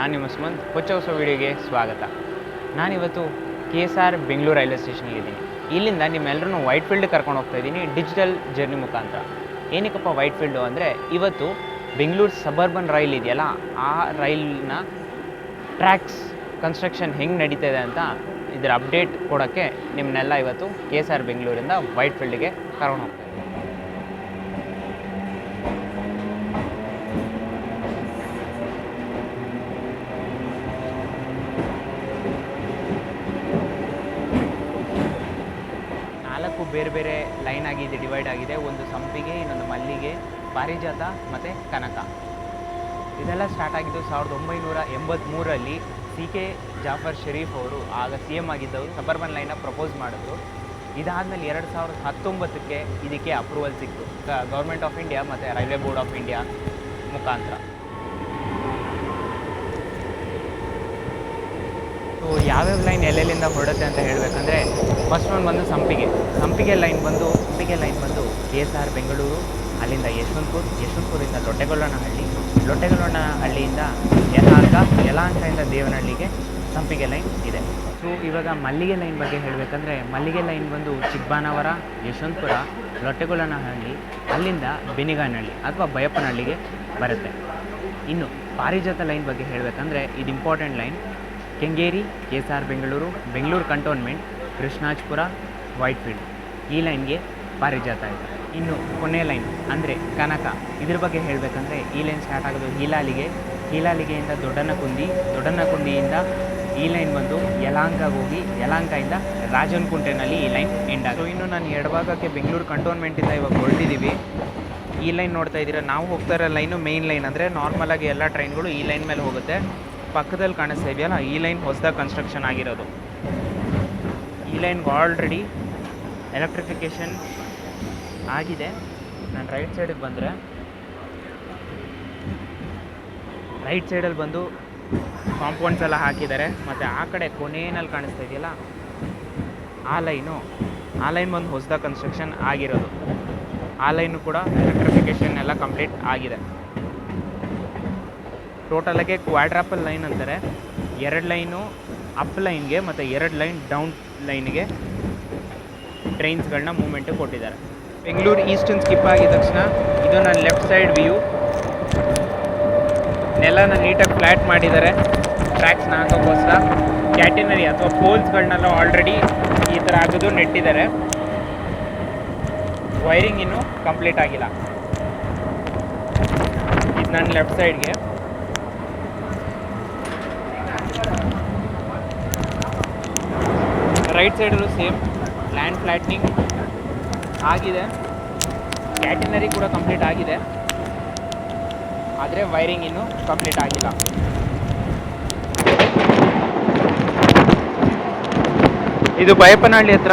ನಾನು ನಿಮ್ಮ ಸುಮಂತ್. ಹೊಚ್ಚ ಹೊಸ ವೀಡಿಯೋಗೆ ಸ್ವಾಗತ. ನಾನಿವತ್ತು K S R Bengaluru railway ಸ್ಟೇಷನ್ಗಿದ್ದೀನಿ ಇಲ್ಲಿಂದ ನಿಮ್ಮೆಲ್ಲರೂ ವೈಟ್ ಫೀಲ್ಡ್ ಕರ್ಕೊಂಡು ಹೋಗ್ತಾ ಇದ್ದೀನಿ, ಡಿಜಿಟಲ್ ಜರ್ನಿ ಮುಖಾಂತರ. ಏನಕ್ಕಪ್ಪ ವೈಟ್ ಫೀಲ್ಡು ಅಂದರೆ, ಇವತ್ತು ಬೆಂಗಳೂರು ಸಬರ್ಬನ್ ರೈಲ್ ಇದೆಯಲ್ಲ, ಆ ರೈಲ್ನ ಟ್ರ್ಯಾಕ್ಸ್ ಕನ್ಸ್ಟ್ರಕ್ಷನ್ ಹೆಂಗೆ ನಡೀತಾ ಇದೆ ಅಂತ ಇದರ ಅಪ್ಡೇಟ್ ಕೊಡೋಕ್ಕೆ ನಿಮ್ಮನ್ನೆಲ್ಲ ಇವತ್ತು ಕೆ ಎಸ್ ಆರ್ ಬೆಂಗಳೂರಿಂದ ವೈಟ್ ಫೀಲ್ಡ್ಗೆ ಕರ್ಕೊಂಡು ಹೋಗ್ತಾ ಇದ್ದೀನಿ ನಾಲ್ಕು ಬೇರೆ ಬೇರೆ ಲೈನ್ ಆಗಿದೆ ಡಿವೈಡ್ ಆಗಿದೆ. ಒಂದು ಸಂಪಿಗೆ, ಇನ್ನೊಂದು ಮಲ್ಲಿಗೆ, ಪಾರಿಜಾತ ಮತ್ತು ಕನಕ. ಇದೆಲ್ಲ ಸ್ಟಾರ್ಟ್ ಆಗಿದ್ದು ಸಾವಿರದ ಒಂಬೈನೂರ ಎಂಬತ್ತ್ಮೂರಲ್ಲಿ ಸಿ ಕೆ ಜಾಫರ್ ಶರೀಫ್ ಅವರು, ಆಗ ಸಿ ಎಂ ಆಗಿದ್ದವರು ಸಬರ್ಬನ್ ಲೈನ ಪ್ರಪೋಸ್ ಮಾಡಿದ್ರು. ಇದಾದಮೇಲೆ ಎರಡು ಸಾವಿರದ ಹತ್ತೊಂಬತ್ತಕ್ಕೆ ಇದಕ್ಕೆ ಅಪ್ರೂವಲ್ ಸಿಕ್ತು ಗೌರ್ಮೆಂಟ್ ಆಫ್ ಇಂಡಿಯಾ ಮತ್ತು ರೈಲ್ವೆ ಬೋರ್ಡ್ ಆಫ್ ಇಂಡಿಯಾ ಮುಖಾಂತರ. ಯಾವ್ಯಾವ ಲೈನ್ ಎಲ್ಲೆಲ್ಲಿಂದ ಹೊರಡುತ್ತೆ ಅಂತ ಹೇಳಬೇಕಂದ್ರೆ ಫಸ್ಟ್ ಒನ್ ಬಂದು ಸಂಪಿಗೆ. ಸಂಪಿಗೆ ಲೈನ್ ಬಂದು, ಸಂಪಿಗೆ ಲೈನ್ ಬಂದು ಕೆ ಎಸ್ ಆರ್ ಬೆಂಗಳೂರು, ಅಲ್ಲಿಂದ ಯಶವಂತಪುರ, ಯಶವಂತಪುರದಿಂದ ಲೊಟ್ಟೆಗೊಲ್ಲನಹಳ್ಳಿ ಲೊಟ್ಟೆಗೊಲ್ಲನಹಳ್ಳಿಯಿಂದ ಯಲಾಂಕ ಯಲಾಂಕದಿಂದ ದೇವನಹಳ್ಳಿಗೆ ಸಂಪಿಗೆ ಲೈನ್ ಇದೆ. ಸೊ ಇವಾಗ ಮಲ್ಲಿಗೆ ಲೈನ್ ಬಗ್ಗೆ ಹೇಳಬೇಕಂದ್ರೆ ಮಲ್ಲಿಗೆ ಲೈನ್ ಬಂದು ಚಿಕ್ಕಬಾನವರ, ಯಶವಂತಪುರ ಲೊಟ್ಟೆಗೊಲ್ಲನಹಳ್ಳಿ ಅಲ್ಲಿಂದ ಬೆನಿಗಾನಹಳ್ಳಿ ಅಥವಾ ಬಯಪ್ಪನಹಳ್ಳಿಗೆ ಬರುತ್ತೆ. ಇನ್ನು ಪಾರಿಜಾತ ಲೈನ್ ಬಗ್ಗೆ ಹೇಳಬೇಕಂದ್ರೆ ಇದು important line. Kengeri K S R Bengaluru Bengaluru cantonment Krishnarajapuram Whitefield. ಈ ಲೈನ್ಗೆ ಪಾರಿಜಾತ ಇದೆ. ಇನ್ನು ಕೊನೆ ಲೈನ್ ಅಂದರೆ ಕನಕ. ಇದ್ರ ಬಗ್ಗೆ ಹೇಳಬೇಕಂದ್ರೆ ಈ ಲೈನ್ ಸ್ಟಾರ್ಟ್ ಆಗೋದು ಹೀಲಾಲಿಗೆ. ಹೀಲಾಲಿಗೆಯಿಂದ ದೊಡ್ಡನಕುಂದಿ, ದೊಡ್ಡನಕುಂದಿಯಿಂದ ಈ ಲೈನ್ ಬಂದು ಯಲಾಂಕಗೆ ಹೋಗಿ ಯಲಾಂಕದಿಂದ ರಾಜನಕುಂಟೆನಲ್ಲಿ ಈ ಲೈನ್ ಎಂಡ್ ಆಗೋದು ಇನ್ನು ನಾನು ಎಡಭಾಗಕ್ಕೆ ಬೆಂಗಳೂರು ಕಂಟೋನ್ಮೆಂಟಿಂದ ಇವಾಗ ಹೊರಟಿದ್ದೀವಿ ಈ ಲೈನ್ ನೋಡ್ತಾ ಇದ್ದೀರಾ, ನಾವು ಹೋಗ್ತಾ ಇರೋ ಲೈನು ಮೇಯ್ನ್ ಲೈನ್ ಅಂದರೆ ನಾರ್ಮಲಾಗಿ ಎಲ್ಲ ಟ್ರೈನ್ಗಳು ಈ ಲೈನ್ ಮೇಲೆ ಹೋಗುತ್ತೆ. ಪಕ್ಕದಲ್ಲಿ ಕಾಣಿಸ್ತಾ ಇದೆಯಲ್ಲ? ಈ ಲೈನ್ ಹೊಸದಾಗಿ ಕನ್ಸ್ಟ್ರಕ್ಷನ್ ಆಗಿರೋದು. ಈ ಲೈನ್ಗೆ ಆಲ್ರೆಡಿ ಎಲೆಕ್ಟ್ರಿಫಿಕೇಷನ್ ಆಗಿದೆ. ನಾನು ರೈಟ್ ಸೈಡಿಗೆ ಬಂದರೆ ರೈಟ್ ಸೈಡಲ್ಲಿ ಬಂದು ಕಾಂಪೌಂಡ್ಸ್ ಎಲ್ಲ ಹಾಕಿದ್ದಾರೆ. ಮತ್ತು ಆ ಕಡೆ ಕೊನೆಯಲ್ಲಿ ಕಾಣಿಸ್ತಾ ಇದೆಯಲ್ಲ? ಆ ಲೈನು, ಆ ಲೈನ್ ಬಂದು ಹೊಸದಾಗಿ ಕನ್ಸ್ಟ್ರಕ್ಷನ್ ಆಗಿರೋದು. ಆ ಲೈನು ಕೂಡ ಎಲೆಕ್ಟ್ರಿಫಿಕೇಷನ್ ಎಲ್ಲ ಕಂಪ್ಲೀಟ್ ಆಗಿದೆ. ಟೋಟಲಾಗೆ ಕ್ವಾಡ್ರಾಪಲ್ ಲೈನ್ ಅಂತಾರೆ. ಎರಡು ಲೈನು ಅಪ್ ಲೈನ್ಗೆ ಮತ್ತು ಎರಡು ಲೈನ್ ಡೌನ್ ಲೈನ್ಗೆ ಟ್ರೈನ್ಸ್ಗಳನ್ನ ಮೂಮೆಂಟು ಕೊಟ್ಟಿದ್ದಾರೆ. ಬೆಂಗಳೂರು ಈಸ್ಟರ್ನ್ ಸ್ಕಿಪ್ ಆಗಿದ ತಕ್ಷಣ ಇದು ನನ್ನ ಲೆಫ್ಟ್ ಸೈಡ್ ವ್ಯೂ ನೆಲನ ನೀಟಾಗಿ ಫ್ಲ್ಯಾಟ್ ಮಾಡಿದ್ದಾರೆ. ಟ್ರ್ಯಾಕ್ಸ್ನ ಹಾಕೋಕ್ಕೋಸ್ಕರ ಕ್ಯಾಟಿನರಿ ಅಥವಾ ಪೋಲ್ಸ್ಗಳನ್ನೆಲ್ಲ ಆಲ್ರೆಡಿ ಈ ಥರ ಆಗೋದು ನೆಟ್ಟಿದ್ದಾರೆ. ವೈರಿಂಗ್ ಇನ್ನೂ ಕಂಪ್ಲೀಟ್ ಆಗಿಲ್ಲ. ಇದು ನನ್ನ ಲೆಫ್ಟ್ ಸೈಡ್ಗೆ ರೈಟ್ ಸೈಡಲ್ಲೂ ಸೇಮ್ ಲ್ಯಾಂಡ್ ಫ್ಲ್ಯಾಟ್ನಿಂಗ್ ಆಗಿದೆ. ಕ್ಯಾಟಿನರಿ ಕೂಡ ಕಂಪ್ಲೀಟ್ ಆಗಿದೆ. ಆದರೆ ವೈರಿಂಗ್ ಇನ್ನೂ ಕಂಪ್ಲೀಟ್ ಆಗಿಲ್ಲ. ಇದು ಬಯಪನಹಳ್ಳಿ ಹತ್ರ.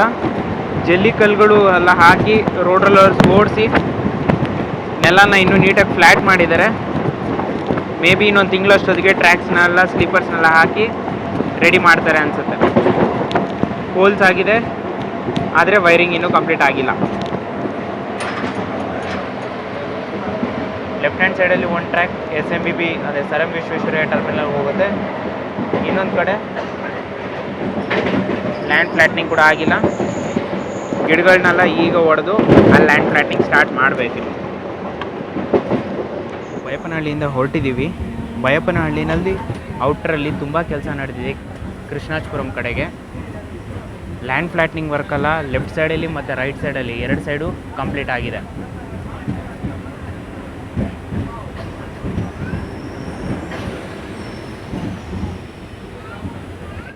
ಜಲ್ಲಿ ಕಲ್ಲುಗಳು ಎಲ್ಲ ಹಾಕಿ ರೋಡ್ ರೋಲರ್ಸ್ ಓಡಿಸಿ ನೆಲನ ಇನ್ನೂ ನೀಟಾಗಿ ಫ್ಲ್ಯಾಟ್ ಮಾಡಿದ್ದಾರೆ. ಮೇ ಬಿ ಇನ್ನೊಂದು ತಿಂಗಳಷ್ಟೊತ್ತಿಗೆ ಟ್ರ್ಯಾಕ್ಸ್ನೆಲ್ಲ ಸ್ಲೀಪರ್ಸ್ನೆಲ್ಲ ಹಾಕಿ ರೆಡಿ ಮಾಡ್ತಾರೆ ಅನಿಸುತ್ತೆ. ಹೋಲ್ಸ್ ಆಗಿದೆ. ಆದರೆ ವೈರಿಂಗ್ ಇನ್ನೂ ಕಂಪ್ಲೀಟ್ ಆಗಿಲ್ಲ. ಲೆಫ್ಟ್ ಹ್ಯಾಂಡ್ ಸೈಡಲ್ಲಿ ಒಂದು track S M B B ಅದೇ ಸರ್ ಎಂ ವಿಶ್ವೇಶ್ವರಯ್ಯ ಟರ್ಮಿನಲ್ ಹೋಗುತ್ತೆ. ಇನ್ನೊಂದು ಕಡೆ ಲ್ಯಾಂಡ್ ಫ್ಲ್ಯಾಟ್ನಿಂಗ್ ಕೂಡ ಆಗಿಲ್ಲ. ಗಿಡಗಳನ್ನೆಲ್ಲ ಈಗ ಹೊಡೆದು ಆ ಲ್ಯಾಂಡ್ ಫ್ಲ್ಯಾಟ್ನಿಂಗ್ ಸ್ಟಾರ್ಟ್ ಮಾಡಬೇಕು ಬಯಪನಹಳ್ಳಿಯಿಂದ ಹೊರಟಿದ್ದೀವಿ ಬಯಪನಹಳ್ಳಿನಲ್ಲಿ ಔಟ್ರಲ್ಲಿ ತುಂಬ ಕೆಲಸ ನಡೆದಿದೆ ಕೃಷ್ಣಾಜ್ಪುರಂ ಕಡೆಗೆ. ಲ್ಯಾಂಡ್ ಫ್ಲ್ಯಾಟ್ನಿಂಗ್ ವರ್ಕೆಲ್ಲ ಲೆಫ್ಟ್ ಸೈಡಲ್ಲಿ ಮತ್ತು ರೈಟ್ ಸೈಡಲ್ಲಿ ಎರಡು ಸೈಡು ಕಂಪ್ಲೀಟ್ ಆಗಿದೆ.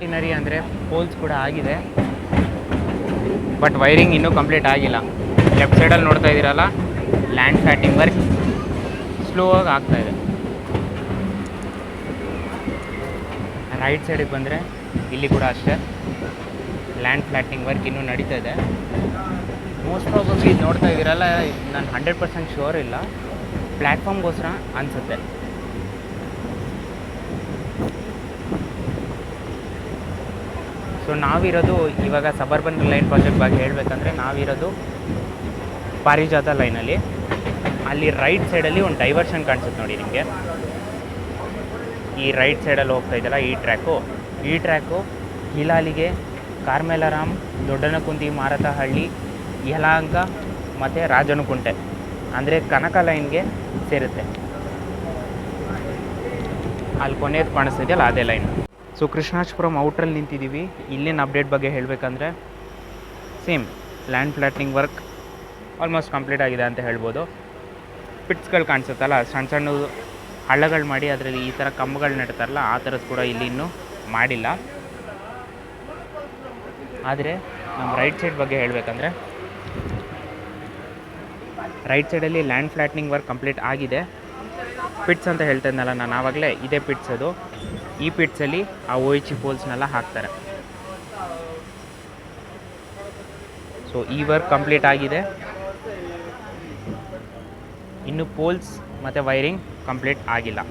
ಇನರಿ ಅಂದರೆ ಪೋಲ್ಸ್ ಕೂಡ ಆಗಿದೆ. ಬಟ್ ವೈರಿಂಗ್ ಇನ್ನೂ ಕಂಪ್ಲೀಟ್ ಆಗಿಲ್ಲ. ಲೆಫ್ಟ್ ಸೈಡಲ್ಲಿ ನೋಡ್ತಾ ಇದ್ದೀರಲ್ಲ ಲ್ಯಾಂಡ್ ಫ್ಲ್ಯಾಟಿಂಗ್ ವರ್ಕ್ ಸ್ಲೋ ಆಗಿ ಆಗ್ತಾ ಇದೆ. ರೈಟ್ ಸೈಡಿಗೆ ಬಂದರೆ ಇಲ್ಲಿ ಕೂಡ ಅಷ್ಟೇ. ಲ್ಯಾಂಡ್ ಫ್ಲಾಟಿಂಗ್ ವರ್ಕ್ ಇನ್ನೂ ನಡೀತಾ ಇದೆ ಮೋಸ್ಟ್ ಪ್ರಾಬಬ್ಲಿ ಇದು ನೋಡ್ತಾ ಇದ್ದೀರಲ್ಲ, ನಾನು ಹಂಡ್ರೆಡ್ ಪರ್ಸೆಂಟ್ ಶೋರ್ ಇಲ್ಲ. ಪ್ಲ್ಯಾಟ್ಫಾರ್ಮ್ಗೋಸ್ಕರ ಅನಿಸುತ್ತೆ. ಸೊ ನಾವಿರೋದು ಇವಾಗ ಸಬರ್ಬನ್ ಲೈನ್ ಪ್ರಾಜೆಕ್ಟ್ ಬಗ್ಗೆ ಹೇಳಬೇಕಂದ್ರೆ ನಾವಿರೋದು ಪಾರಿಜಾತ ಲೈನಲ್ಲಿ ಅಲ್ಲಿ. ರೈಟ್ ಸೈಡಲ್ಲಿ ಒಂದು ಡೈವರ್ಷನ್ ಕಾಣಿಸುತ್ತೆ ನೋಡಿ ನಿಮಗೆ. ಈ ರೈಟ್ ಸೈಡಲ್ಲಿ ಹೋಗ್ತಾ ಇದ್ದಲ್ಲ ಈ ಟ್ರ್ಯಾಕು ಈ ಟ್ರ್ಯಾಕು ಹಿಲಾಲಿಗೆ ಕಾರ್ಮೆಲರಾಮ್ ದೊಡ್ಡನಕುಂದಿ ಮಾರತಹಳ್ಳಿ, ಯಲಹಂಕ ಮತ್ತು ರಾಜನಕುಂಟೆ, ಅಂದರೆ ಕನಕ ಲೈನ್ಗೆ ಸೇರುತ್ತೆ. ಅಲ್ಲಿ ಕೊನೆಯದು ಕಾಣಿಸ್ತಿದೆಯಲ್ಲ ಅದೇ ಲೈನ್. ಸೊ ಕೃಷ್ಣಾಜಪುರಂ ಔಟ್ರಲ್ಲಿ ನಿಂತಿದ್ದೀವಿ. ಇಲ್ಲಿನ ಅಪ್ಡೇಟ್ ಬಗ್ಗೆ ಹೇಳಬೇಕಂದ್ರೆ same land flattening work almost complete ಆಗಿದೆ ಅಂತ ಹೇಳ್ಬೋದು. ಪಿಟ್ಸ್ಗಳು ಕಾಣಿಸುತ್ತಲ್ಲ, ಸಣ್ಣ ಸಣ್ಣ ಹಳ್ಳಗಳು ಮಾಡಿ ಅದರಲ್ಲಿ ಈ ಥರ ಕಂಬಗಳು ನೆಡ್ತಾರಲ್ಲ, ಆ ಥರದ್ದು ಕೂಡ ಇಲ್ಲಿ ಇನ್ನೂ ಮಾಡಿಲ್ಲ. ಆದರೆ ನಮ್ಮ ರೈಟ್ ಸೈಡ್ ಬಗ್ಗೆ ಹೇಳಬೇಕಂದ್ರೆ ರೈಟ್ ಸೈಡಲ್ಲಿ ಲ್ಯಾಂಡ್ ಫ್ಲಾಟ್ನಿಂಗ್ ವರ್ಕ್ ಕಂಪ್ಲೀಟ್ ಆಗಿದೆ. ಪಿಟ್ಸ್ ಅಂತ ಹೇಳ್ತಿದ್ನಲ್ಲ ನಾನು, ಆವಾಗಲೇ ಇದೇ ಪಿಟ್ಸ್ ಅದು. ಈ ಪಿಟ್ಸಲ್ಲಿ ಆ ಓ ಎಚ್ ಪೋಲ್ಸ್ನೆಲ್ಲ ಹಾಕ್ತಾರೆ. ಸೊ ಈ ವರ್ಕ್ ಕಂಪ್ಲೀಟ್ ಆಗಿದೆ. ಇನ್ನು ಪೋಲ್ಸ್ ಮತ್ತು ವೈರಿಂಗ್ ಕಂಪ್ಲೀಟ್ ಆಗಿಲ್ಲ.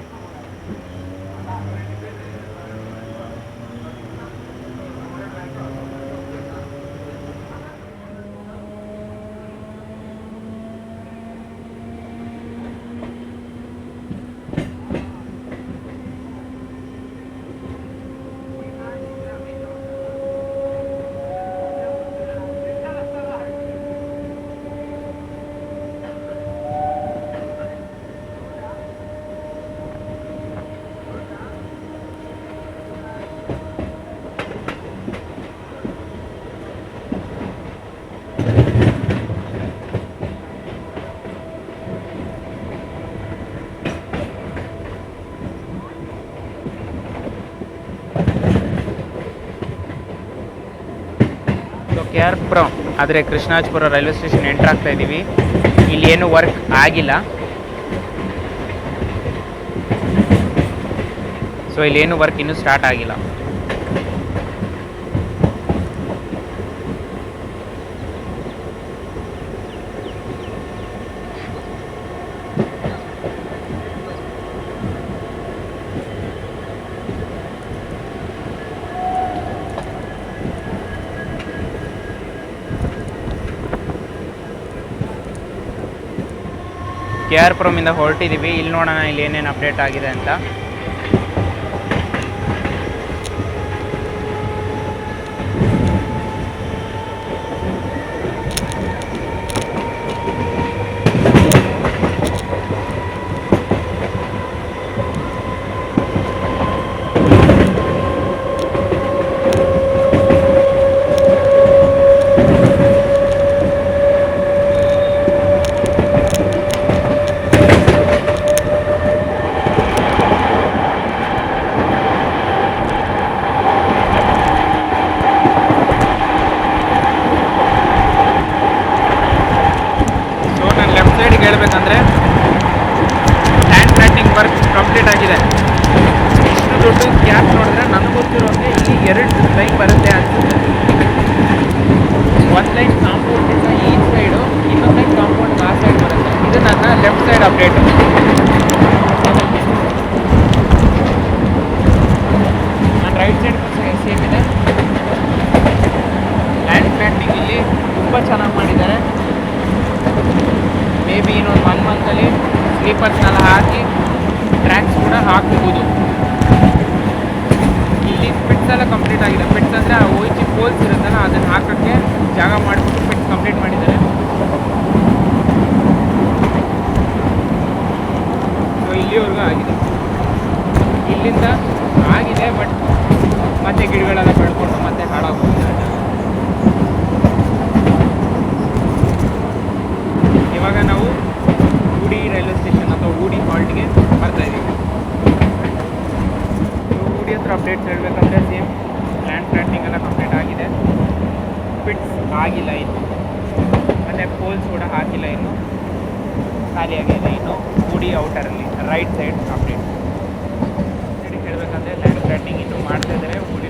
ಕೆ ಆರ್ ಪುರಂ ಆದರೆ ಕೃಷ್ಣಾಜಪುರ ರೈಲ್ವೆ ಸ್ಟೇಷನ್ ಎಂಟರ್ ಆಗ್ತಾ ಇದ್ದೀವಿ ಇಲ್ಲಿ ಏನು ವರ್ಕ್ ಆಗಿಲ್ಲ. ಸೊ ಇಲ್ಲಿ ಏನು ವರ್ಕ್ ಇನ್ನೂ ಸ್ಟಾರ್ಟ್ ಆಗಿಲ್ಲ. ಕೆ ಆರ್ ಪುರಮಿಂದ ಹೊರಟಿದ್ದೀವಿ ಇಲ್ಲಿ ನೋಡೋಣ ಇಲ್ಲಿ ಏನೇನು ಅಪ್ಡೇಟ್ ಆಗಿದೆ ಅಂತ ಸೊ ನಾನು ಲೆಫ್ಟ್ ಸೈಡ್ಗೆ ಹೇಳ್ಬೇಕಂದ್ರೆ ಲ್ಯಾಂಡ್ ಫ್ಲಾಟಿಂಗ್ ವರ್ಕ್ ಕಂಪ್ಲೀಟ್ ಆಗಿದೆ ಇಷ್ಟು ಕ್ಯಾಪ್ ನೋಡಿದ್ರೆ ನನಗೆ ಗೊತ್ತಿರೋಂಗೆ ಇಲ್ಲಿ ಎರಡು ಲೈನ್ ಬರುತ್ತೆ ಅಂತ ಒಂದು ಲೈನ್ ಕಾಂಪೌಂಡಿಂದ ಈ ಸೈಡು ಇನ್ನೊಂದು ಲೈನ್ ಕಾಂಪೌಂಡ್ ಆ ಸೈಡ್ ಬರುತ್ತೆ. ಇದು ನನ್ನ ಲೆಫ್ಟ್ ಸೈಡ್ ಅಪ್ಡೇಟ್ ನಾನು ರೈಟ್ ಸೈಡ್ ಸೇಮ್ ಇದೆ. ಲ್ಯಾಂಡ್ ಪ್ಲಾಂಟಿಂಗ್ ಇಲ್ಲಿ ತುಂಬ ಚೆನ್ನಾಗಿ ಮಾಡಿದ್ದಾರೆ. ಮೇ ಬಿ ಇನ್ನೊಂದು ಒನ್ ಮಂತಲ್ಲಿ ಸ್ಲೀಪರ್ಸ್ನೆಲ್ಲ ಹಾಕಿ ಟ್ರ್ಯಾಕ್ಸ್ ಕೂಡ ಹಾಕಬಹುದು ಇಲ್ಲಿ ಪಿಟ್ಸ್ ಎಲ್ಲ ಕಂಪ್ಲೀಟ್ ಆಗಿದೆ. ಪಿಟ್ಸ್ ಅಂದರೆ ಆ ಓಯ್ಚಿ ಪೋಲ್ಸ್ ಇರುತ್ತಲ್ಲ, ಅದನ್ನು ಹಾಕೋಕ್ಕೆ ಜಾಗ ಮಾಡಿಬಿಟ್ಟು ಪಿಟ್ಸ್ ಕಂಪ್ಲೀಟ್ ಮಾಡಿದ್ದಾರೆ. ಸೊ ಇಲ್ಲಿವರೆಗೂ ಆಗಿದೆ. ಇಲ್ಲಿಂದ ಆಗಿದೆ ಬಟ್ ಮತ್ತೆ ಗಿಡಗಳೆಲ್ಲ ಬೆಳ್ಕೊಂಡು ಮತ್ತೆ ಹಾಳಾಗೋಗಿದೆ ಇವಾಗ ನಾವು ಊಡಿ ರೈಲ್ವೆ ಸ್ಟೇಷನ್ ಅಥವಾ ಊಡಿ ಹಾಲ್ಟ್ಗೆ ಬರ್ತಾ ಇದ್ದೀವಿ ಊಡಿ ಹತ್ರ ಅಪ್ಡೇಟ್ಸ್ ಹೇಳಬೇಕಂದ್ರೆ ಸೇಮ್ ಲ್ಯಾಂಡ್ ಫ್ಲಾಟಿಂಗ್ ಎಲ್ಲ ಕಂಪ್ಲೀಟ್ ಆಗಿದೆ ಫಿಟ್ಸ್ ಆಗಿಲ್ಲ ಇನ್ನು. ಮತ್ತು ಪೋಲ್ಸ್ ಕೂಡ ಹಾಕಿಲ್ಲ ಇನ್ನು. ಖಾಲಿಯಾಗಿದೆ ಇನ್ನು. ಕೂಡಿ ಔಟರಲ್ಲಿ ರೈಟ್ ಸೈಡ್ ಅಪ್ಡೇಟ್ ಹೇಳಬೇಕಂದ್ರೆ ಲ್ಯಾಂಡ್ ಗ್ರ್ಯಾಂಡಿಂಗ್ ಇನ್ನು ಮಾಡ್ತಾ ಇದ್ದಾರೆ ಊಡಿ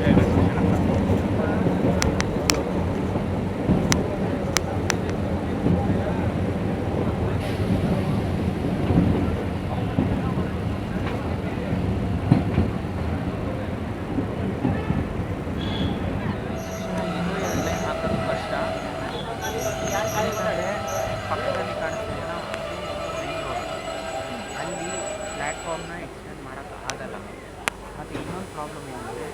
ಯಾಕಂತಂದರೆ ಪಕ್ಕದಲ್ಲಿ ಕಾಣಿಸ್ತಿದೆಯಲ್ಲ ಮೈನ್ ರೋಡ್ ಅಲ್ಲಿ ಪ್ಲ್ಯಾಟ್ಫಾರ್ಮ್ನ ಎಕ್ಸ್ಟೆಂಡ್ ಆಗಲ್ಲ. ಮತ್ತು ಇನ್ನೊಂದು ಪ್ರಾಬ್ಲಮ್ ಏನಂದರೆ,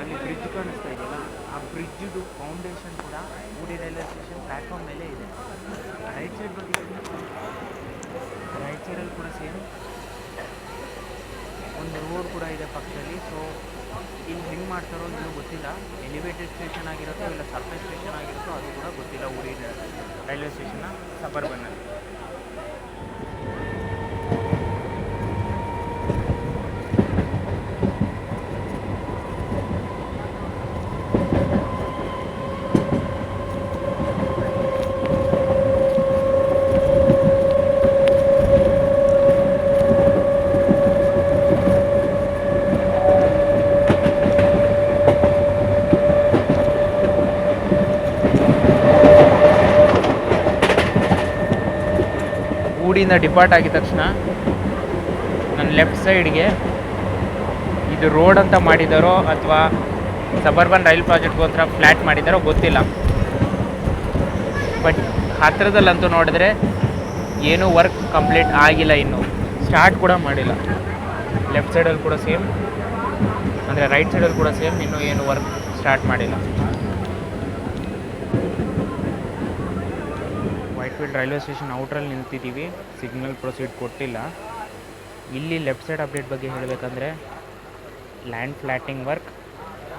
ಅಲ್ಲಿ ಬ್ರಿಡ್ಜ್ ಕಾಣಿಸ್ತಾ ಇದೆಯಲ್ಲ, ಆ ಬ್ರಿಡ್ಜ್ದು ಫೌಂಡೇಶನ್ ಕೂಡ ಊಡಿ ರೈಲ್ವೆ ಸ್ಟೇಷನ್ ಪ್ಲ್ಯಾಟ್ಫಾರ್ಮ್ ಮೇಲೆ ಇದೆ. ರೈಟ್ ಸೈಡ್ ಬಗ್ಗೆ ರೈಟ್ ಸೈಡಲ್ಲಿ ಕೂಡ ಸೇಮ್. ಒಂದು ರೋಡ್ ಕೂಡ ಇದೆ ಪಕ್ಕದಲ್ಲಿ. ಸೊ ಇಲ್ಲಿ ಹೆಂಗೆ ಮಾಡ್ತಾರೋ ಇನ್ನೂ ಗೊತ್ತಿಲ್ಲ. ಎಲಿವೇಟೆಡ್ ಸ್ಟೇಷನ್ ಆಗಿರುತ್ತೋ ಇಲ್ಲ ಸರ್ಫೇಸ್ ಸ್ಟೇಷನ್ ಆಗಿರುತ್ತೋ ಅದು ಕೂಡ ಗೊತ್ತಿಲ್ಲ. ಊರಿನ ರೈಲ್ವೆ ಸ್ಟೇಷನ್ನ ಸಬರ್ಬನ್ನಲ್ಲಿ ಊಡಿಂದ ಡಿಪಾರ್ಟ್ ಆಗಿದ ತಕ್ಷಣ ನನ್ನ ಲೆಫ್ಟ್ ಸೈಡ್ಗೆ ಇದು ರೋಡ್ ಅಂತ ಮಾಡಿದಾರೋ ಅಥವಾ ಸಬರ್ಬನ್ ರೈಲ್ ಪ್ರಾಜೆಕ್ಟ್ಗೋಸ್ಕರ ಫ್ಲ್ಯಾಟ್ ಮಾಡಿದಾರೋ ಗೊತ್ತಿಲ್ಲ. ಬಟ್ ಹತ್ತಿರದಲ್ಲಂತೂ ನೋಡಿದ್ರೆ ಏನೂ ವರ್ಕ್ ಕಂಪ್ಲೀಟ್ ಆಗಿಲ್ಲ ಇನ್ನು. ಸ್ಟಾರ್ಟ್ ಕೂಡ ಮಾಡಿಲ್ಲ. ಲೆಫ್ಟ್ ಸೈಡಲ್ಲಿ ಕೂಡ ಸೇಮ್ ಅಂದರೆ ರೈಟ್ ಸೈಡಲ್ಲಿ ಕೂಡ ಸೇಮ್ ಇನ್ನೂ ಏನು ವರ್ಕ್ ಸ್ಟಾರ್ಟ್ ಮಾಡಿಲ್ಲ. ವೈಟ್ಫೀಲ್ಡ್ ರೈಲ್ವೆ ಸ್ಟೇಷನ್ ಔಟ್ರಲ್ಲಿ ನಿಂತಿದ್ದೀವಿ. ಸಿಗ್ನಲ್ ಪ್ರೊಸೀಡ್ ಕೊಟ್ಟಿಲ್ಲ. ಇಲ್ಲಿ ಲೆಫ್ಟ್ ಸೈಡ್ ಅಪ್ಡೇಟ್ ಬಗ್ಗೆ ಹೇಳಬೇಕಂದ್ರೆ ಲ್ಯಾಂಡ್ ಫ್ಲ್ಯಾಟಿಂಗ್ ವರ್ಕ್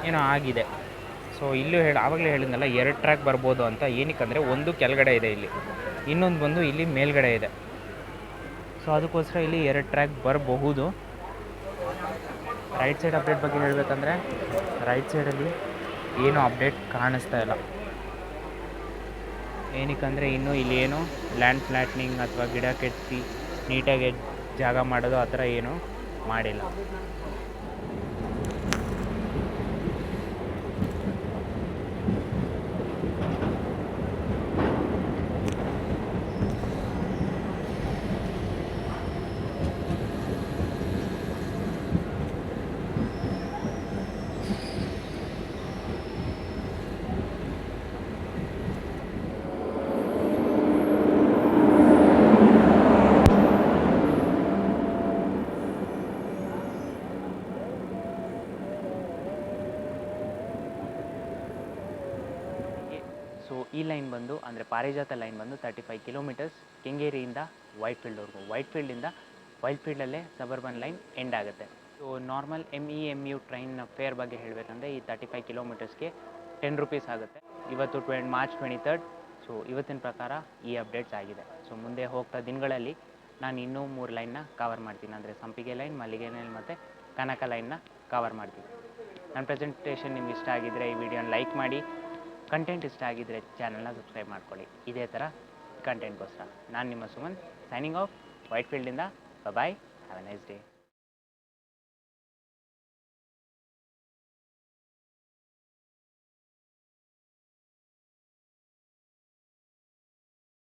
ಏನೋ ಆಗಿದೆ. ಸೊ ಇಲ್ಲೂ ಹೇಳಿ, ಆವಾಗಲೇ ಹೇಳಿದ್ನಲ್ಲ, ಎರಡು ಟ್ರ್ಯಾಕ್ ಬರ್ಬೋದು ಅಂತ. ಏನಕ್ಕಂದರೆ ಒಂದು ಕೆಳಗಡೆ ಇದೆ ಇಲ್ಲಿ. ಇನ್ನೊಂದು ಬಂದು ಇಲ್ಲಿ ಮೇಲ್ಗಡೆ ಇದೆ. ಸೊ ಅದಕ್ಕೋಸ್ಕರ ಇಲ್ಲಿ ಎರಡು ಟ್ರ್ಯಾಕ್ ಬರಬಹುದು. ರೈಟ್ ಸೈಡ್ ಅಪ್ಡೇಟ್ ಬಗ್ಗೆ ಹೇಳಬೇಕಂದ್ರೆ ರೈಟ್ ಸೈಡಲ್ಲಿ ಏನೂ ಅಪ್ಡೇಟ್ ಕಾಣಿಸ್ತಾ ಇಲ್ಲ. ಏನಕ್ಕಂದರೆ ಇನ್ನೂ ಏನು ಲ್ಯಾಂಡ್ ಫ್ಲ್ಯಾಟ್ನಿಂಗ್ ಅಥವಾ ಗಿಡ ಕೆತ್ತಿ ನೀಟಾಗಿ ಜಾಗ ಮಾಡೋದು ಆ ಥರ ಏನೂ ಮಾಡಿಲ್ಲ. ಸೊ ಈ ಲೈನ್ ಬಂದು, ಅಂದರೆ ಪಾರಿಜಾತ ಲೈನ್ ಬಂದು ತರ್ಟಿ ಫೈವ್ ಕಿಲೋಮೀಟರ್ಸ್ ಕೆಂಗೇರಿಯಿಂದ ವೈಟ್ ಫೀಲ್ಡ್ವರೆಗೂ ವೈಟ್ ಫೀಲ್ಡಿಂದ ವೈಟ್ ಫೀಲ್ಡಲ್ಲೇ ಸಬರ್ಬನ್ ಲೈನ್ ಎಂಡ್ ಆಗುತ್ತೆ. So normal M E M U train fare ಬಗ್ಗೆ ಹೇಳಬೇಕಂದ್ರೆ ಈ ತರ್ಟಿ ಫೈವ್ ಕಿಲೋಮೀಟರ್ಸ್ಗೆ ಟೆನ್ ರುಪೀಸ್ ಆಗುತ್ತೆ. ಇವತ್ತು twenty March twenty third so ಇವತ್ತಿನ ಪ್ರಕಾರ ಈ ಅಪ್ಡೇಟ್ಸ್ ಆಗಿದೆ. ಸೊ ಮುಂದೆ ಹೋಗ್ತಾ ದಿನಗಳಲ್ಲಿ ನಾನು ಇನ್ನೂ ಮೂರು ಲೈನ್ನ ಕವರ್ ಮಾಡ್ತೀನಿ. ಅಂದರೆ ಸಂಪಿಗೆ ಲೈನ್ ಮಲ್ಲಿಗೆ ಲೈನ್ ಮತ್ತು ಕನಕ ಲೈನ್ನ ಕವರ್ ಮಾಡ್ತೀನಿ. ನನ್ನ ಪ್ರೆಸೆಂಟೇಷನ್ ನಿಮ್ಗೆ ಇಷ್ಟ ಆಗಿದ್ದರೆ ಈ ವಿಡಿಯೋನ ಲೈಕ್ ಮಾಡಿ. ಕಂಟೆಂಟ್ ಇಷ್ಟ ಆಗಿದ್ದರೆ ಚಾನಲ್ನ ಸಬ್ಸ್ಕ್ರೈಬ್ ಮಾಡ್ಕೊಳ್ಳಿ. ಇದೇ ಥರ ಕಂಟೆಂಟ್ಗೋಸ್ಕರ ನಾನು ನಿಮ್ಮ Suman signing off white ಫೀಲ್ಡಿಂದ bye have a nice day